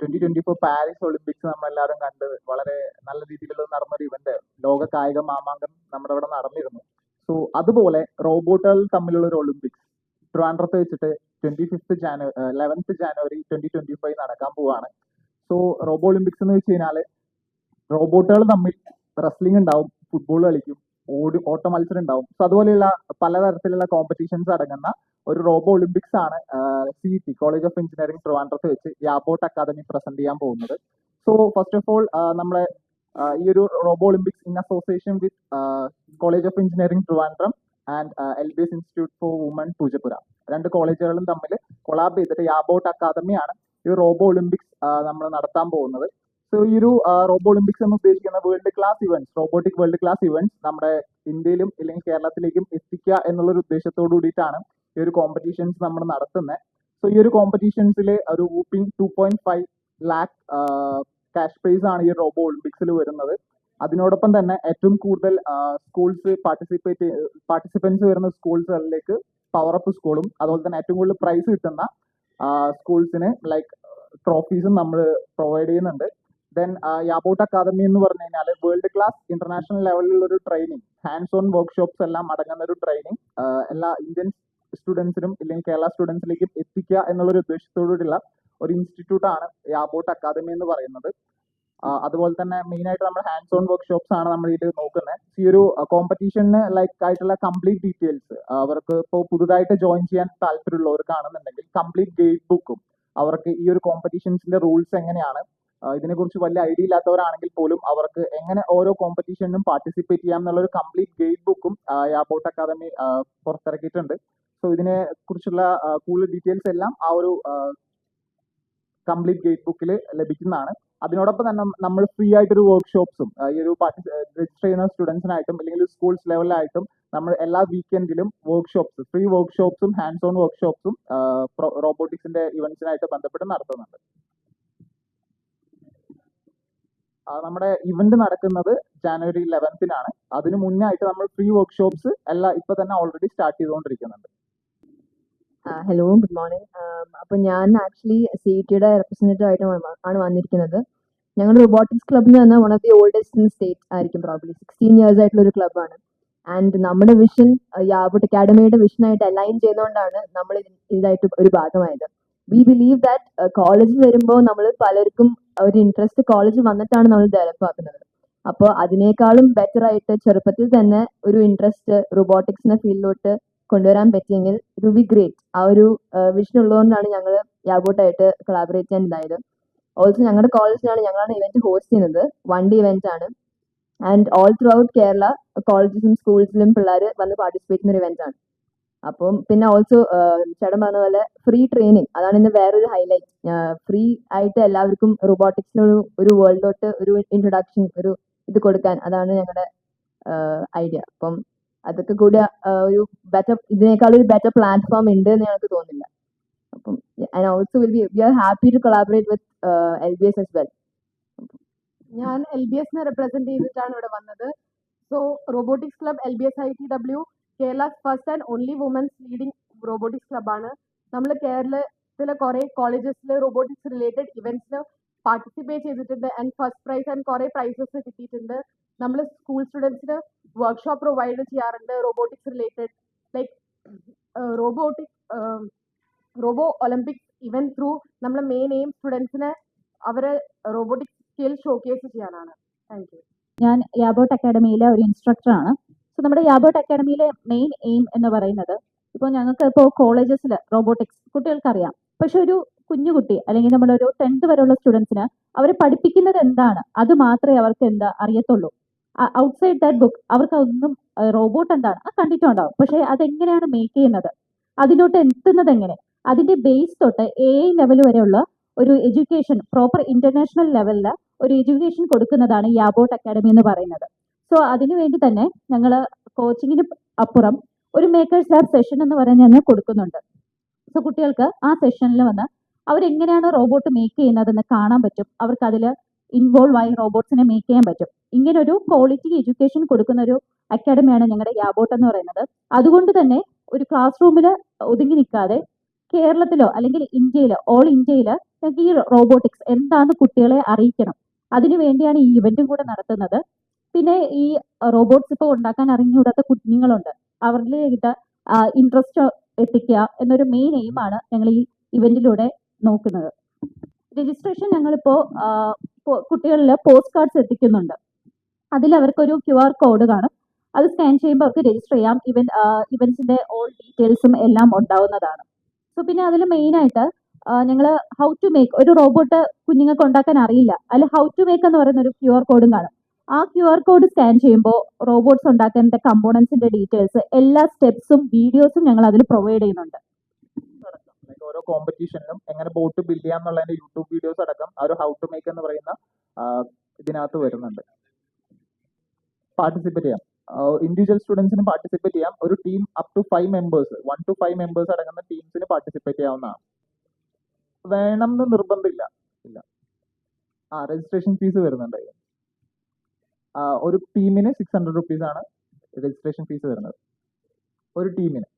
Twenty twenty four Paris Olympics നമ്മളെല്ലാവരും കണ്ട് വളരെ നല്ല രീതിയിലുള്ള നടന്നൊരു ഇവന്റ് ലോക കായിക മാമാങ്കം നമ്മുടെ ഇവിടെ നടന്നിരുന്നു. സോ അതുപോലെ റോബോട്ടുകൾ തമ്മിലുള്ള ഒരു ഒളിമ്പിക്സ് ട്രിവാൻഡ്രത്ത് വെച്ചിട്ട് twenty fifth January eleventh January twenty twenty five നടക്കാൻ പോവാണ്. സോ റോബോ ഒളിമ്പിക്സ് എന്ന് വെച്ച് കഴിഞ്ഞാൽ റോബോട്ടുകൾ തമ്മിൽ റെസ്ലിംഗ് ഉണ്ടാവും ഫുട്ബോൾ കളിക്കും ഓടി ഓട്ട മത്സരം ഉണ്ടാവും. സോ അതുപോലെയുള്ള പലതരത്തിലുള്ള കോമ്പറ്റീഷൻസ് അടങ്ങുന്ന ഒരു റോബോ ഒളിമ്പിക്സ് ആണ് C T college of engineering ട്രിവാൻഡ്രത്ത് വെച്ച് യാബോട്ട് അക്കാദമി പ്രസന്റ് ചെയ്യാൻ പോകുന്നത്. സോ ഫസ്റ്റ് ഓഫ് ഓൾ നമ്മളെ ഈ ഒരു robo Olympics in association with college of engineering Trivandrum and L B S institute for woman Poojappura രണ്ട് കോളേജുകളും തമ്മിൽ കൊളാബ് ചെയ്തിട്ട് യാബോട്ട് അക്കാദമിയാണ് ഈ റോബോ ഒളിമ്പിക്സ് നമ്മൾ നടത്താൻ പോകുന്നത്. ഈ ഒരു റോബോ ഒളിമ്പിക്സ് എന്ന് ഉദ്ദേശിക്കുന്ന world class events robotic world class events നമ്മുടെ ഇന്ത്യയിലും ഇല്ലെങ്കിൽ കേരളത്തിലേക്കും എത്തിക്കുക എന്നുള്ള ഒരു ഉദ്ദേശത്തോടു കൂടിയിട്ടാണ് ഈ ഒരു കോമ്പറ്റീഷൻസ് നമ്മൾ നടത്തുന്നത് സോ ഈ ഒരു കോമ്പറ്റീഷൻസിൽ ഒരു whopping two point five lakh cash prize ആണ് ഈ റോബോ ഒളിമ്പിക്സിൽ വരുന്നത്. അതിനോടൊപ്പം തന്നെ ഏറ്റവും കൂടുതൽ സ്കൂൾസ് പാർട്ടിസിപ്പേറ്റ് പാർട്ടിസിപ്പൻസ് വരുന്ന സ്കൂൾസുകളിലേക്ക് പവർ അപ്പ് സ്കൂളും അതുപോലെ തന്നെ ഏറ്റവും കൂടുതൽ പ്രൈസ് കിട്ടുന്ന സ്കൂൾസിന് ലൈക്ക് ട്രോഫീസും നമ്മൾ പ്രൊവൈഡ് ചെയ്യുന്നുണ്ട്. ദെൻ യാബോട്ട് അക്കാദമി എന്ന് പറഞ്ഞു കഴിഞ്ഞാൽ വേൾഡ് ക്ലാസ് ഇന്റർനാഷണൽ ലെവലിലുള്ള ഒരു ട്രെയിനിങ് ഹാൻഡ്സ് ഓൺ വർക്ക്ഷോപ്സ് എല്ലാം അടങ്ങുന്ന ഒരു ട്രെയിനിങ് എല്ലാ ഇന്ത്യൻ സ്റ്റുഡൻസിനും ഇല്ലെങ്കിൽ കേരള സ്റ്റുഡൻസിലേക്കും എത്തിക്കുക എന്നുള്ളൊരു ഉദ്ദേശത്തോടുള്ള ഒരു ഇൻസ്റ്റിറ്റ്യൂട്ട് ആണ് യാബോട്ട് അക്കാദമി എന്ന് പറയുന്നത്. അതുപോലെ തന്നെ മെയിൻ ആയിട്ട് നമ്മൾ ഹാൻഡ്സ് ഓൺ വർക്ക്ഷോപ്സ് ആണ് നമ്മൾ ഇതിൽ നോക്കുന്നത്. ഈ ഒരു കോമ്പറ്റീഷന് ലൈക്ക് ആയിട്ടുള്ള കംപ്ലീറ്റ് ഡീറ്റെയിൽസ് അവർക്ക് ഇപ്പോൾ പുതുതായിട്ട് ജോയിൻ ചെയ്യാൻ താല്പര്യമുള്ളവർക്കാണെന്നുണ്ടെങ്കിൽ കംപ്ലീറ്റ് ഗൈഡ് ബുക്കും അവർക്ക് ഈ ഒരു കോമ്പറ്റീഷൻസിന്റെ റൂൾസ് എങ്ങനെയാണ് ഇതിനെക്കുറിച്ച് വലിയ ഐഡിയ ഇല്ലാത്തവരാണെങ്കിൽ പോലും അവർക്ക് എങ്ങനെ ഓരോ കോമ്പറ്റീഷനിലും പാർട്ടിസിപ്പേറ്റ് ചെയ്യാം എന്നുള്ള ഒരു കംപ്ലീറ്റ് ഗൈഡ് ബുക്കും യാബോട്ട് അക്കാദമി പുറത്തിറക്കിയിട്ടുണ്ട്. സോ ഇതിനെ കുറിച്ചുള്ള കൂടുതൽ ഡീറ്റെയിൽസ് എല്ലാം ആ ഒരു കംപ്ലീറ്റ് ഗൈഡ് ബുക്കിൽ ലഭിക്കുന്നതാണ്. അതിനോടൊപ്പം തന്നെ നമ്മൾ ഫ്രീ ആയിട്ടൊരു വർക്ക്ഷോപ്സും ഈ ഒരു രജിസ്റ്റർ ചെയ്യുന്ന സ്റ്റുഡൻസിനായിട്ടും അല്ലെങ്കിൽ സ്കൂൾസ് ലെവലിലായിട്ടും നമ്മൾ എല്ലാ വീക്കെൻഡിലും വർക്ക്ഷോപ്സ് ഫ്രീ വർക്ക്ഷോപ്സും ഹാൻഡ്സ് ഓൺ വർക്ക്ഷോപ്സും റോബോട്ടിക്സിന്റെ ഇവന്റ്സിനായിട്ട് ബന്ധപ്പെട്ട് നടത്തുന്നുണ്ട്. നമ്മുടെ ഇവന്റ് നടക്കുന്നത് ജാനുവരി ലെവൻത്തിനാണ് അതിന് മുന്നേ ആയിട്ട് നമ്മൾ ഫ്രീ വർക്ക്ഷോപ്സ് എല്ലാം ഇപ്പൊ തന്നെ ഓൾറെഡി സ്റ്റാർട്ട് ചെയ്തുകൊണ്ടിരിക്കുന്നുണ്ട്. ഹലോ ഗുഡ് മോർണിംഗ് അപ്പോൾ ഞാൻ ആക്ച്വലി സി ടിയുടെ റെപ്രസെന്റേറ്റീവ് ആയിട്ട് ആണ് വന്നിരിക്കുന്നത്. ഞങ്ങൾ റോബോട്ടിക്സ് ക്ലബ് എന്ന് പറഞ്ഞാൽ one of the oldest in state ആയിരിക്കും പ്രോബ്ലി സിക്സ്റ്റീൻ ഇയേഴ്സ് ആയിട്ടുള്ള ഒരു ക്ലബ്ബാണ് ആൻഡ് നമ്മുടെ വിഷൻ യാബോട്ട് അക്കാഡമിയുടെ വിഷനായിട്ട് അലൈൻ ചെയ്തുകൊണ്ടാണ് നമ്മൾ ഇതായിട്ട് ഒരു ഭാഗമായത്. വി ബിലീവ് ദാറ്റ് കോളേജിൽ വരുമ്പോൾ നമ്മൾ പലർക്കും ഒരു ഇൻട്രസ്റ്റ് കോളേജിൽ വന്നിട്ടാണ് നമ്മൾ ഡെവലപ്പ് ആക്കുന്നത്. അപ്പോൾ അതിനേക്കാളും ബെറ്റർ ആയിട്ട് ചെറുപ്പത്തിൽ തന്നെ ഒരു ഇൻട്രസ്റ്റ് റോബോട്ടിക്സിന്റെ ഫീൽഡിലോട്ട് കൊണ്ടുവരാൻ പറ്റിയെങ്കിൽ ഇറ്റ് വിൽ ബി ഗ്രേറ്റ് ആ ഒരു വിഷൻ ഉള്ളതുകൊണ്ടാണ് ഞങ്ങൾ യാബോട്ടായിട്ട് കൊളാബറേറ്റ് ചെയ്യാൻ ഉണ്ടായത് ഓൾസോ ഞങ്ങളുടെ കോളേജിലാണ് ഞങ്ങളാണ് ഇവന്റ് ഹോസ്റ്റ് ചെയ്യുന്നത്. വൺ ഡേ ഇവന്റ് ആണ്. And all throughout Kerala കോളേജസും സ്കൂൾസിലും പിള്ളേർ വന്ന് പാർട്ടിസിപ്പേറ്റ് ചെയ്യുന്ന ഒരു ഇവന്റ് ആണ്. അപ്പം പിന്നെ ഓൾസോ ചേട്ടൻ പറഞ്ഞ പോലെ ഫ്രീ ട്രെയിനിങ് അതാണ് ഇന്ന് വേറൊരു ഹൈലൈറ്റ് ഫ്രീ ആയിട്ട് എല്ലാവർക്കും റോബോട്ടിക്സിനൊരു ഒരു വേൾഡിലോട്ട് ഒരു ഇൻട്രൊഡക്ഷൻ ഒരു ഇത് കൊടുക്കാൻ അതാണ് ഞങ്ങളുടെ ഐഡിയ അപ്പം അതൊക്കെ കൂടി ഒരു ബെറ്റർ ഇതിനേക്കാൾ ഒരു ബെറ്റർ പ്ലാറ്റ്ഫോം ഉണ്ട് എന്ന് ഞങ്ങൾക്ക് തോന്നുന്നില്ല. അപ്പം also will be we are happy to collaborate with L B S S well ഞാൻ എൽ ബി എസിനെ റെപ്രസെന്റ് ചെയ്തിട്ടാണ് ഇവിടെ വന്നത്. So robotics club L B S I T W Kerala first and only women's leading robotics ക്ലബ്ബാണ് നമ്മൾ കേരളത്തിലെ കുറേ കോളേജസിൽ robotics related ഇവന്റ്സിൽ പാർട്ടിസിപ്പേറ്റ് ചെയ്തിട്ടുണ്ട്. ആൻഡ് ഫസ്റ്റ് പ്രൈസ് ആൻഡ് കുറേ പ്രൈസസ് കിട്ടിയിട്ടുണ്ട്. നമ്മൾ സ്കൂൾ സ്റ്റുഡൻസിന് വർക്ക്ഷോപ്പ് പ്രൊവൈഡ് ചെയ്യാറുണ്ട് robotics related like robotic robo Olympics event through നമ്മൾ മെയിൻ എയിം സ്റ്റുഡൻസിനെ അവരെ റോബോട്ടിക് സ്കിൽ ഷോക്കേസ് ചെയ്യാനാണ്. താങ്ക് യു ഞാൻ യാബോട്ട് അക്കാഡമിയിലെ ഒരു ഇൻസ്ട്രക്ടറാണ് സോ നമ്മുടെ യാബോട്ട് അക്കാഡമിയിലെ മെയിൻ എയിം എന്ന് പറയുന്നത് ഇപ്പോൾ ഞങ്ങൾക്ക് ഇപ്പോൾ കോളേജസിൽ റോബോട്ടിക്സ് കുട്ടികൾക്കറിയാം. പക്ഷെ ഒരു കുഞ്ഞുകുട്ടി അല്ലെങ്കിൽ നമ്മളൊരു ടെൻത്ത് വരെയുള്ള സ്റ്റുഡൻസിന് അവരെ പഠിപ്പിക്കുന്നത് എന്താണ്? അത് മാത്രമേ അവർക്ക് എന്താ അറിയത്തുള്ളൂ. ഔട്ട്സൈഡ് ദാറ്റ് ബുക്ക് അവർക്ക് ഒന്നും റോബോട്ട് എന്താണ്? അത് കണ്ടിട്ടുണ്ടാവും. പക്ഷേ അതെങ്ങനെയാണ് മേക്ക് ചെയ്യുന്നത്? അതിലോട്ട് എത്തുന്നത് എങ്ങനെ? അതിന്റെ ബേസ് തൊട്ട് എ ലെവൽ വരെയുള്ള ഒരു എഡ്യൂക്കേഷൻ പ്രോപ്പർ ഇന്റർനാഷണൽ ലെവലിൽ ഒരു എഡ്യൂക്കേഷൻ കൊടുക്കുന്നതാണ് യാബോട്ട് അക്കാഡമി എന്ന് പറയുന്നത്. സോ അതിനു വേണ്ടി തന്നെ ഞങ്ങൾ കോച്ചിങ്ങിന് അപ്പുറം ഒരു മേക്കേഴ്സ് ലാബ് സെഷൻ എന്ന് പറയുന്നത് ഞങ്ങൾ കൊടുക്കുന്നുണ്ട്. സോ കുട്ടികൾക്ക് ആ സെഷനിൽ വന്ന് അവരെങ്ങനെയാണ് റോബോട്ട് മേക്ക് ചെയ്യുന്നതെന്ന് കാണാൻ പറ്റും. അവർക്ക് അതിൽ ഇൻവോൾവ് ആയി റോബോട്ട്സിനെ മേക്ക് ചെയ്യാൻ പറ്റും. ഇങ്ങനെ ഒരു ക്വാളിറ്റി എഡ്യൂക്കേഷൻ കൊടുക്കുന്ന ഒരു അക്കാഡമിയാണ് ഞങ്ങളുടെ യാബോട്ട് എന്ന് പറയുന്നത്. അതുകൊണ്ട് തന്നെ ഒരു ക്ലാസ് റൂമിൽ ഒതുങ്ങി നിൽക്കാതെ കേരളത്തിലോ അല്ലെങ്കിൽ ഇന്ത്യയിലോ ഓൾ ഇന്ത്യയിൽ ഞങ്ങൾക്ക് ഈ റോബോട്ടിക്സ് എന്താണെന്ന് കുട്ടികളെ അറിയിക്കണം. അതിനു വേണ്ടിയാണ് ഈ ഇവന്റും കൂടെ നടത്തുന്നത്. പിന്നെ ഈ റോബോട്ട്സ് ഇപ്പോൾ ഉണ്ടാക്കാൻ അറിഞ്ഞുകൂടാത്ത കുഞ്ഞുങ്ങളുണ്ട്. അവരിലേക്ക് ഇൻട്രസ്റ്റ് എത്തിക്കുക എന്നൊരു മെയിൻ എയിമാണ് ഞങ്ങൾ ഈ ഇവന്റിലൂടെ നോക്കുന്നത്. രജിസ്ട്രേഷൻ ഞങ്ങളിപ്പോൾ കുട്ടികളിൽ പോസ്റ്റ് കാർഡ്സ് എത്തിക്കുന്നുണ്ട്. അതിൽ അവർക്കൊരു ക്യു ആർ കോഡ് കാണും. അത് സ്കാൻ ചെയ്യുമ്പോൾ അവർക്ക് രജിസ്റ്റർ ചെയ്യാം. ഇവൻ ഇവന്റ്സിന്റെ ഓൾ ഡീറ്റെയിൽസും എല്ലാം ഉണ്ടാവുന്നതാണ്. സോ പിന്നെ അതിൽ മെയിനായിട്ട് ഞങ്ങൾ ഹൗ ടു മേക്ക് ഒരു റോബോട്ട് കുഞ്ഞുങ്ങൾക്ക് ഉണ്ടാക്കാൻ അറിയില്ല. അതിൽ ഹൗ ടു മേക്ക് എന്ന് പറയുന്ന ഒരു ക്യു ആർ കോഡും കാണും. ആ ക്യു ആർ കോഡ് സ്കാൻ ചെയ്യുമ്പോൾ റോബോട്ട്സ് ഉണ്ടാക്കേണ്ട കമ്പോണൻസിന്റെ ഡീറ്റെയിൽസ് എല്ലാ സ്റ്റെപ്സും വീഡിയോസും ഞങ്ങൾ അതിൽ പ്രൊവൈഡ് ചെയ്യുന്നുണ്ട്. ഓരോ കോമ്പറ്റീഷനിലും എങ്ങനെ ബോട്ട് ബിൽഡ് ചെയ്യാം എന്നുള്ളതിന്റെ യൂട്യൂബ് വീഡിയോസ് അടക്കം ആ ഒരു ഹൗ ടു മേക്ക് എന്ന് പറയുന്ന ഇതിനകത്ത് വരുന്നുണ്ട്. പാർട്ടിസിപ്പേറ്റ് ചെയ്യാം. ഇൻഡിവിജ്വൽ സ്റ്റുഡൻസിന് പാർട്ടിസിപ്പേറ്റ് ചെയ്യാം. ഒരു team up to five members one two five members അടങ്ങുന്ന ടീംസിന് പാർട്ടിസിപ്പേറ്റ് ചെയ്യാവുന്നതാണ്. വേണം എന്ന് നിർബന്ധമില്ല. ഇല്ല. ആ രജിസ്ട്രേഷൻ ഫീസ് വരുന്നുണ്ട്. ഒരു ടീമിന് സിക്സ് ഹൺഡ്രഡ് റുപ്പീസ് ആണ് രജിസ്ട്രേഷൻ ഫീസ് വരുന്നത്. ഒരു ടീമിന്.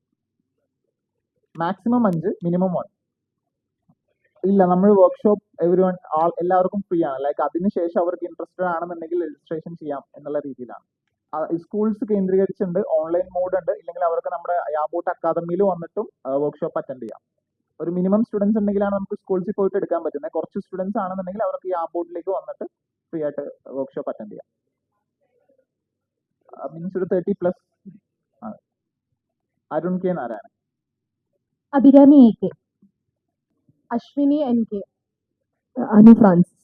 മാക്സിമം അഞ്ച് മിനിമം വൺ ഇല്ല നമ്മൾ വർക്ക്ഷോപ്പ് എവരി വൺ എല്ലാവർക്കും ഫ്രീ ആണ്. ലൈക്ക് അതിനുശേഷം അവർക്ക് ഇൻട്രസ്റ്റഡ് ആണെന്നുണ്ടെങ്കിൽ രജിസ്ട്രേഷൻ ചെയ്യാം എന്നുള്ള രീതിയിലാണ്. സ്കൂൾസ് കേന്ദ്രീകരിച്ചുണ്ട് ഓൺലൈൻ മോഡ് ഉണ്ട്. ഇല്ലെങ്കിൽ അവർക്ക് നമ്മുടെ യാബോട്ട് അക്കാദമിയിൽ വന്നിട്ടും വർക്ക്ഷോപ്പ് അറ്റൻഡ് ചെയ്യാം. ഒരു മിനിമം സ്റ്റുഡൻസ് ഉണ്ടെങ്കിലാണ് നമുക്ക് സ്കൂൾസിൽ പോയിട്ട് എടുക്കാൻ പറ്റുന്നത്. കുറച്ച് സ്റ്റുഡൻസ് ആണെന്നുണ്ടെങ്കിൽ അവർക്ക് യാബോട്ടിലേക്ക് വന്നിട്ട് ഫ്രീ ആയിട്ട് വർക്ക്ഷോപ്പ് അറ്റൻഡ് ചെയ്യാം. മീൻസ് ഒരു തേർട്ടി പ്ലസ് ആണ്. Arun K Narayanan. Abhirami A K. Ashwini N K. Anu Francis.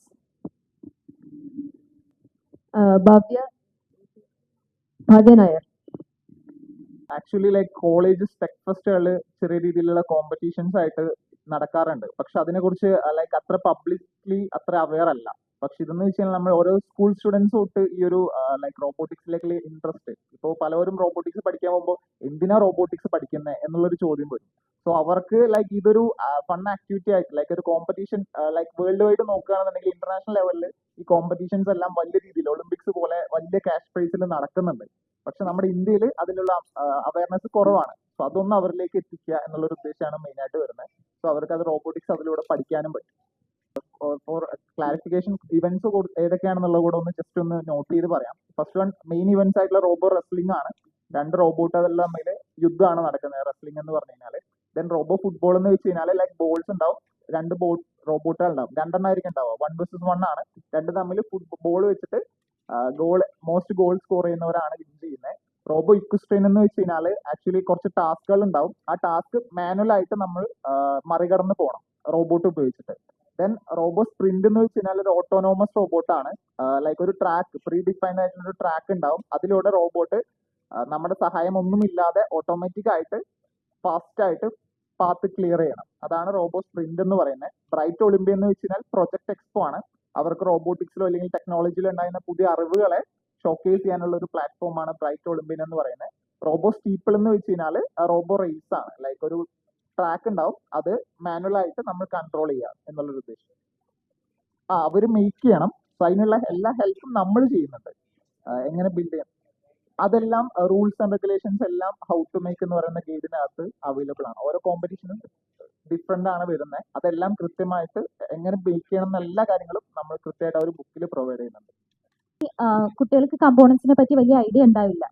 Bhavya. Bhavya Nair. Actually like college tech ഫെസ്റ്റുകൾ ചെറിയ രീതിയിലുള്ള കോമ്പറ്റീഷൻസ് ആയിട്ട് നടക്കാറുണ്ട്. പക്ഷെ അതിനെക്കുറിച്ച് ലൈക്ക് അത്ര പബ്ലിക്ലി അത്ര അവെയർ അല്ല. പക്ഷെ ഇതെന്ന് വെച്ച് കഴിഞ്ഞാൽ നമ്മൾ ഓരോ സ്കൂൾ സ്റ്റുഡൻസ് തൊട്ട് ഈ ഒരു ലൈക്ക് റോബോട്ടിക്സിലേക്ക് ഇൻട്രസ്റ്റ് ഇപ്പോൾ പലവരും റോബോട്ടിക്സ് പഠിക്കാൻ പോകുമ്പോൾ എന്തിനാ റോബോട്ടിക്സ് പഠിക്കുന്നത് എന്നുള്ളൊരു ചോദ്യം വരും. സോ അവർക്ക് ലൈക്ക് ഇതൊരു ഫൺ ആക്ടിവിറ്റി ആയിട്ട് ലൈക്ക് ഒരു കോമ്പറ്റീഷൻ ലൈക്ക് വേൾഡ് വൈഡ് നോക്കുകയാണെന്നുണ്ടെങ്കിൽ ഇന്റർനാഷണൽ ലെവലിൽ ഈ കോമ്പറ്റീഷൻസ് എല്ലാം വലിയ രീതിയിൽ ഒളിമ്പിക്സ് പോലെ വലിയ ക്യാഷ് പ്രൈസിൽ നടക്കുന്നുണ്ട്. പക്ഷെ നമ്മുടെ ഇന്ത്യയിൽ അതിനുള്ള അവയർനെസ് കുറവാണ്. സോ അതൊന്നും അവരിലേക്ക് എത്തിക്കുക എന്നുള്ള ഒരു ഉദ്ദേശമാണ് മെയിൻ ആയിട്ട് വരുന്നത്. സോ അവർക്ക് അത് റോബോട്ടിക്സ് അതിലൂടെ പഠിക്കാനും പറ്റും. ഫോർ ക്ലാരിഫിക്കേഷൻ ഇവന്റ്സ് ഏതൊക്കെയാണെന്നുള്ളത് കൂടെ ഒന്ന് ജസ്റ്റ് ഒന്ന് നോട്ട് ചെയ്ത് പറയാം. ഫസ്റ്റ് വൺ മെയിൻ ഇവന്റ്സ് ആയിട്ടുള്ള റോബോ റെസ്ലിംഗ് ആണ്. രണ്ട് റോബോട്ട് അതെല്ലാം തമ്മിൽ യുദ്ധമാണ് നടക്കുന്നത്. റെസ്ലിംഗ് എന്ന് പറഞ്ഞു കഴിഞ്ഞാൽ ദെൻ റോബോ ഫുട്ബോൾ എന്ന് വെച്ച് കഴിഞ്ഞാൽ ലൈക്ക് ബോൾസ് ഉണ്ടാവും. രണ്ട് ബോൾ റോബോട്ടുകൾ ഉണ്ടാവും. രണ്ടെണ്ണം ആയിരിക്കും ഉണ്ടാവുക. വൺ വേഴ്സസ് വൺ ആണ്. രണ്ട് തമ്മിൽ ഫുട്ബോൾ വെച്ചിട്ട് ഗോൾ മോസ്റ്റ് ഗോൾ സ്കോർ ചെയ്യുന്നവരാണ് വിൻ ചെയ്യുന്നത് റോബോ ഇക്വിസ്ട്രെയിൻ എന്ന് വെച്ച് കഴിഞ്ഞാൽ ആക്ച്വലി കുറച്ച് ടാസ്കുകൾ ഉണ്ടാവും. ആ ടാസ്ക് മാനുവൽ ആയിട്ട് നമ്മൾ മറികടന്ന് പോകണം റോബോട്ട് ഉപയോഗിച്ചിട്ട്. ദെൻ റോബോട്ട് സ്പ്രിന്റ് എന്ന് വെച്ച് കഴിഞ്ഞാൽ ഒരു ഓട്ടോണോമസ് ആണ്. ലൈക്ക് ഒരു ട്രാക്ക് പ്രീ ഡിഫൈൻഡ് ആയിട്ടുള്ള ഒരു ട്രാക്ക് ഉണ്ടാവും. അതിലൂടെ റോബോട്ട് നമ്മുടെ സഹായം ഒന്നുമില്ലാതെ ഓട്ടോമാറ്റിക് ആയിട്ട് ഫാസ്റ്റ് ആയിട്ട് പാത്ത് ക്ലിയർ ചെയ്യണം. അതാണ് റോബോ സ്പ്രിന്റ് എന്ന് പറയുന്നത്. ബ്രൈറ്റ് ഒളിമ്പ്യ എന്ന് വെച്ച് കഴിഞ്ഞാൽ പ്രൊജക്ട് എക്സ്പോ ആണ്. അവർക്ക് റോബോട്ടിക്സിലോ അല്ലെങ്കിൽ ടെക്നോളജിയിലോ ഉണ്ടായിരുന്ന പുതിയ അറിവുകളെ ഷോക്കേസ് ചെയ്യാനുള്ള ഒരു പ്ലാറ്റ്ഫോമാണ് ബ്രൈറ്റ് ഒളിമ്പിയൻ എന്ന് പറയുന്നത്. റോബോ സ്റ്റീപ്പിൾ എന്ന് വെച്ച് കഴിഞ്ഞാൽ റോബോ റേസ് ആണ്. ലൈക്ക് ഒരു ട്രാക്ക് ഉണ്ടാവും. അത് മാനുവൽ ആയിട്ട് നമ്മൾ കൺട്രോൾ ചെയ്യുക എന്നുള്ളൊരു ഉദ്ദേശം. ആ അവർ മേക്ക് ചെയ്യണം. സോ അതിനുള്ള എല്ലാ ഹെൽപ്പും നമ്മൾ ചെയ്യുന്നുണ്ട്. എങ്ങനെ ബിൽഡ് ചെയ്യണം അതെല്ലാം റൂൾസ് ആൻഡ് റെഗുലേഷൻസ് എല്ലാം ഹൗ ടു മേക്ക് എന്ന് പറയുന്ന ഗൈഡിനകത്ത് അവൈലബിൾ ആണ്. ഓരോ കോമ്പറ്റീഷനും ഡിഫറെന്റ് ആണ് വരുന്നത് അതെല്ലാം കൃത്യമായിട്ട് എങ്ങനെ ബേക്ക് ചെയ്യണം എന്ന എല്ലാ കാര്യങ്ങളും നമ്മൾ കൃത്യമായിട്ട് ആ ഒരു ബുക്കിൽ പ്രൊവൈഡ് ചെയ്യുന്നുണ്ട്. കുട്ടികൾക്ക് കമ്പോണൻസിനെ പറ്റി വലിയ ഐഡിയ ഉണ്ടാവില്ല.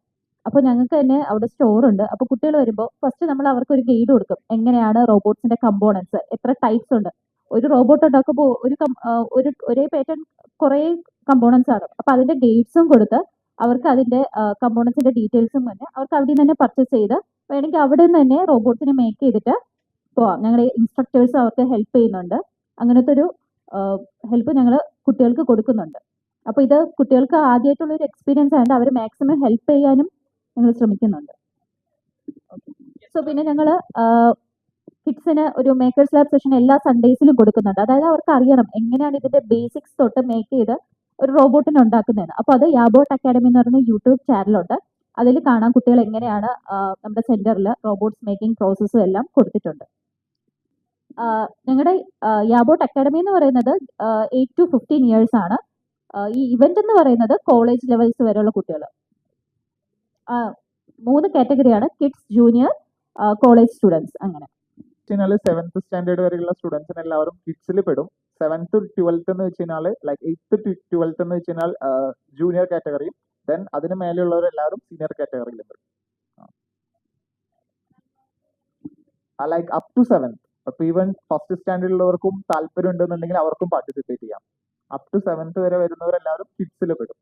അപ്പോൾ ഞങ്ങൾക്ക് തന്നെ അവിടെ സ്റ്റോർ ഉണ്ട്. അപ്പോൾ കുട്ടികൾ വരുമ്പോൾ ഫസ്റ്റ് നമ്മൾ അവർക്ക് ഒരു ഗൈഡ് കൊടുക്കും. എങ്ങനെയാണ് റോബോട്ട്സിന്റെ കമ്പോണൻസ് എത്ര ടൈപ്സ് ഉണ്ട്? ഒരു റോബോട്ട് ഉണ്ടാക്കുമ്പോൾ ഒരു ഒരു ഒരേ പാറ്റേൺ കുറേ കമ്പോണൻസ് ആണ്. അപ്പോൾ അതിന്റെ ഗൈഡ്സും കൊടുത്ത് അവർക്ക് അതിന്റെ കമ്പോണൻസിന്റെ ഡീറ്റെയിൽസും തന്നെ അവർക്ക് അവിടെ നിന്ന് തന്നെ പർച്ചേസ് ചെയ്ത് വേണമെങ്കിൽ അവിടെ നിന്ന് തന്നെ റോബോട്ട്സിനെ മേക്ക് ചെയ്തിട്ട് പോവാം. ഞങ്ങളുടെ ഇൻസ്ട്രക്ടേഴ്സ് അവർക്ക് ഹെൽപ്പ് ചെയ്യുന്നുണ്ട്. അങ്ങനത്തെ ഒരു ഹെൽപ്പ് ഞങ്ങൾ കുട്ടികൾക്ക് കൊടുക്കുന്നുണ്ട്. അപ്പോൾ ഇത് കുട്ടികൾക്ക് ആദ്യമായിട്ടുള്ള ഒരു എക്സ്പീരിയൻസ് ആയതുകൊണ്ട് അവർ മാക്സിമം ഹെൽപ്പ് ചെയ്യാനും ഞങ്ങൾ ശ്രമിക്കുന്നുണ്ട്. സോ പിന്നെ ഞങ്ങൾ കിഡ്സിന് ഒരു മേക്കേഴ്സ് ലാബ് സെഷൻ എല്ലാ സൺഡേസിലും കൊടുക്കുന്നുണ്ട്. അതായത് അവർക്ക് അറിയണം എങ്ങനെയാണ് ഇതിന്റെ ബേസിക്സ് തൊട്ട് മേക്ക് ചെയ്ത് ഒരു റോബോട്ടിനെ ഉണ്ടാക്കുന്നതെന്ന്. അപ്പോൾ അത് യാബോട്ട് അക്കാഡമി എന്ന് പറയുന്ന യൂട്യൂബ് ചാനലുണ്ട് അതിൽ കാണാൻ കുട്ടികൾ എങ്ങനെയാണ് നമ്മുടെ സെന്ററിൽ റോബോട്ട്സ് മേക്കിംഗ് പ്രോസസ്സും എല്ലാം കൊടുത്തിട്ടുണ്ട്. ഞങ്ങളുടെ യാബോട്ട് അക്കാഡമി എന്ന് പറയുന്നത് എയ്റ്റ് ടു ഫിഫ്റ്റീൻ ഇയേഴ്സ് ആണ്. ഈ ഇവന്റ് എന്ന് പറയുന്നത് കോളേജ് ലെവൽസ് വരെയുള്ള കുട്ടികൾ മൂന്ന് കാറ്റഗറിയാണ് കിഡ്സ് ജൂനിയർ കോളേജ് സ്റ്റുഡൻസ് അങ്ങനെ. കഴിഞ്ഞാൽ സെവൻത്ത് സ്റ്റാൻഡേർഡ് വരെയുള്ള സ്റ്റുഡൻസിന് എല്ലാവരും കിഡ്സിൽ പെടും. സെവൻത്ത് ട്വൽത്ത് എന്ന് വെച്ച് കഴിഞ്ഞാൽ ലൈക്ക് എയ്ത്ത് ട്വൽത്ത് എന്ന് വെച്ച് കഴിഞ്ഞാൽ ജൂനിയർ കാറ്റഗറിയും ദെൻ അതിന് മേലെയുള്ളവരെല്ലാവരും സീനിയർ കാറ്റഗറിയിൽ പെടും. ലൈക്ക് അപ് ടു സെവൻത്ത് അപ്പൊ ഈവൻ ഫസ്റ്റ് സ്റ്റാൻഡേർഡിലുള്ളവർക്കും താല്പര്യം ഉണ്ടെന്നുണ്ടെങ്കിൽ അവർക്കും പാർട്ടിസിപ്പേറ്റ് ചെയ്യാം. അപ് ടു സെവൻത്ത് വരെ വരുന്നവരെല്ലാവരും കിഡ്സിൽ പെടും.